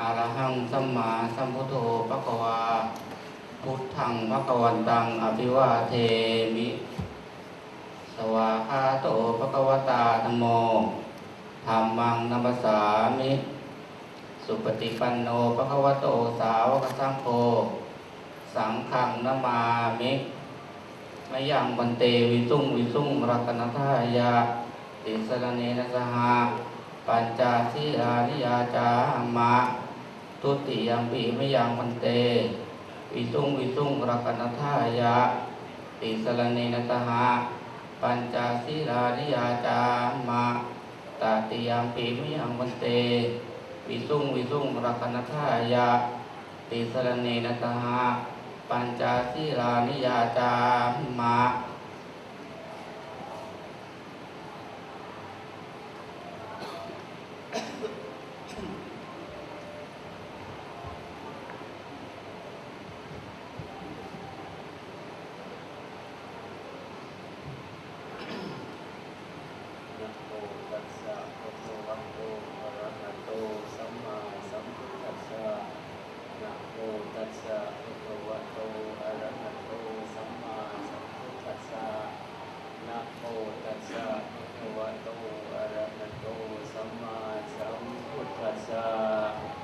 อะระหังสัมมาสัมพุทโธปะคะวา พุทธังพระกวันตัง อภิวาเทมิ สวาคาโตภะคะวตาธัมโมธรรมังนัมสสามิ สุปฏิปันโนภะคะวโตสาวกสังโฆ สังฆังนามามิมยังบันเตวิสุงวิสุงรัตนทายาติสรณเนนะสหาปัญจสีรานิยาจามา ทุติยมปีมยังบันเตวิสุงวิสุงรัตนทายาติสรณเนนะสหาปัญจสีรานิยาจามาตติยมปีมยังบันเตวิสุงวิสุงรักนัทายาติสรณีนตหาปัญจศีลานิยาจามม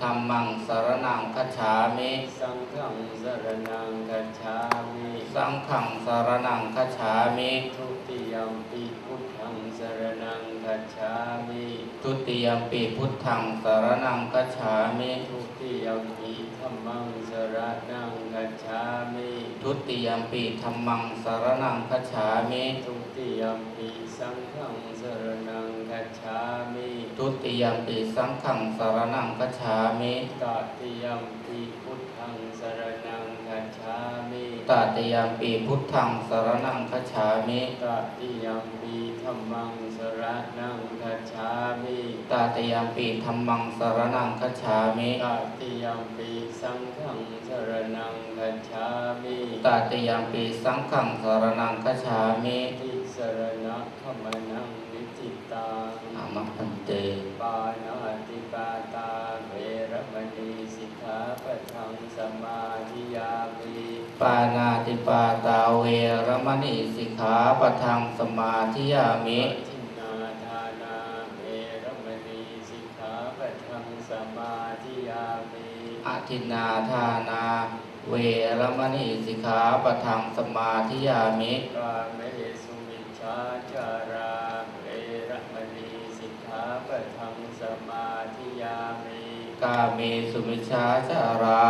ธัมมังสรนังคัจฉามิ สังฆังสรนังกัจฉามิสังฆังสรนังคัจฉามิ ทุติยมปิพุทธังสรนังกัจฉามิ ทุติยมปีพุทธังสรนังคัจฉามิทุติยมปิธัมมังสรนังกัจฉามิทุติยมปีธรรมังสรนังคัจฉามิทุติยมปิสังฆังสรนังกัจฉามิทุติยมปีสังฆังสรนังคัจฉามิตติยมปิพุทธังสรนังกัจฉา มิตติยมปีพุทธังสรนังคัจฉามิตติยมปีธัมมังสรนังคัจฉามิตติยมปีธรรมังสรนังคัจฉามิตติยมปีสังฆังสรนังคัจฉามิตติยมปีสังฆังสรนังคัจฉามิติสรณะขมนังวิจิตตังอามะพันเตปานาติปาตาเวรมณีสิกขาปะทังสมาธิยามิ ปานาติปาตาเวรมณีสิกขาปะทังสมาธิยามิทินนาทานา เวรมณีสิกขาปะทังสมาธิยามิอทินนาทานาเวรมณีสิกขาปะทังสมาธิยามิกาเมสุมิชฌาจาราเวรมณีสิกขาปะทังสมาธิยามิกาเมสุมิชฌาจารา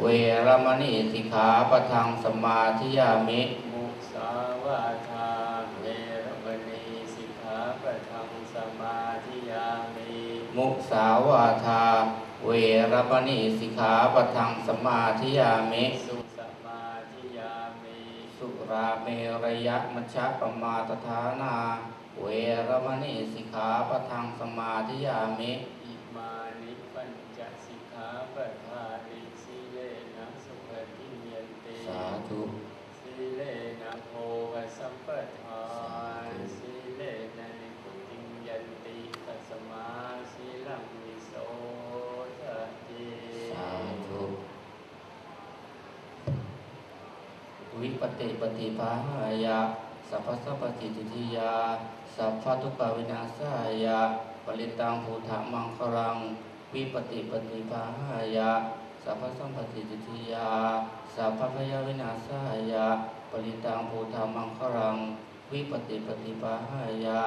เวรมณีสิกขาปะทังสมาธิยามิมุสาวาทาเวรมณีสิกขาปะทังสมาธิยามิมุสาวาทาเวรมณีสิกขาปะทังสมาธิยามิสุสมาธิยามิสุราเมระยะมัชฌะปมาตฐานา เวรมณีสิกขาปะทังสมาธิยามิอิมานิปัญจสิกขาปะทานิสีเลนะสุขติยันติ สาธุสีเลนะโพกสัมปทานสีเลนะนิพุติยันติตัสมาสีลังวิโสทะติสาธุวิปติปฏิภาหายะสัพพสัพปติทิทิยาสัพพะทุกขวินาศายะปริตังภูถะมังครัง วิปติปฏิภาหายะ สัพพสัมปติจิติยา สัพพะพยาวินาศายาปริตังภูธรรมังครัง วิปติปฏิปาหายา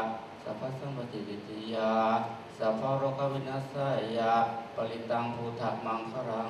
สัพพสัมปติจิติยา สัพพะโรควินาศายาปริตังภูธรรมังครัง